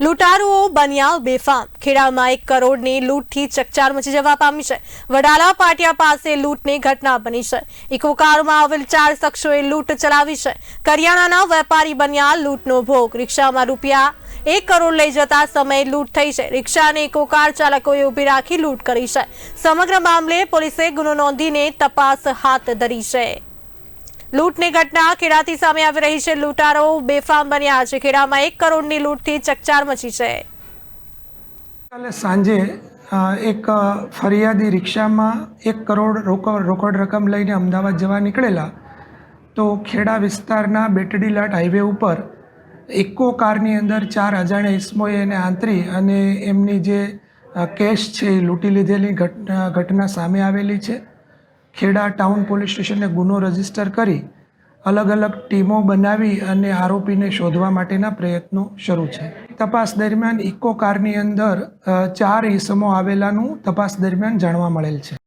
લૂંટારુઓ બન્યા બેફામ. ખેડામાં એક કરોડની લૂંટથી ચકચાર મચી જવા પામી છે. વડાલા પાટિયા પાસે લૂંટની ઘટના બની છે. ઇકો કારમાં આવેલ ચાર શખ્સોએ લૂંટ ચલાવી છે. કરિયાણાના વેપારી બન્યા લૂંટનો ભોગ. રિક્ષામાં રૂપિયા એક કરોડ લઈ જતા સમયે લૂંટ થઈ છે. રિક્ષા અને ઇકો ચાલકોએ ઊભી રાખી લૂંટ કરી છે. સમગ્ર મામલે પોલીસે ગુનો નોંધીને તપાસ હાથ ધરી છે. લૂંટની ઘટના ખેડાથી સામે આવી રહી છે. લૂંટારો બેફામ બન્યા છે. ખેડામાં એક કરોડની લૂંટથી ચકચાર મચી છે. કાલે સાંજે એક ફરિયાદી રિક્ષામાં એક કરોડ રોકડ રકમ લઈને અમદાવાદ જવા નીકળેલા. તો ખેડા વિસ્તારના બેટડીલાટ હાઈવે ઉપર એકો કારની અંદર ચાર અજાણ્યા ઇસમોએ એને આંતરી અને એમની જે કેશ છે એ લૂંટી લીધેલી ઘટના સામે આવેલી છે. ખેડા ટાઉન પોલીસ સ્ટેશને ગુનો રજિસ્ટર કરી અલગ અલગ ટીમો બનાવી અને આરોપીને શોધવા માટેના પ્રયત્નો શરૂ છે. તપાસ દરમિયાન ઇકો કારની અંદર ચાર ઈસમો આવેલાનું તપાસ દરમિયાન જાણવા મળેલ છે.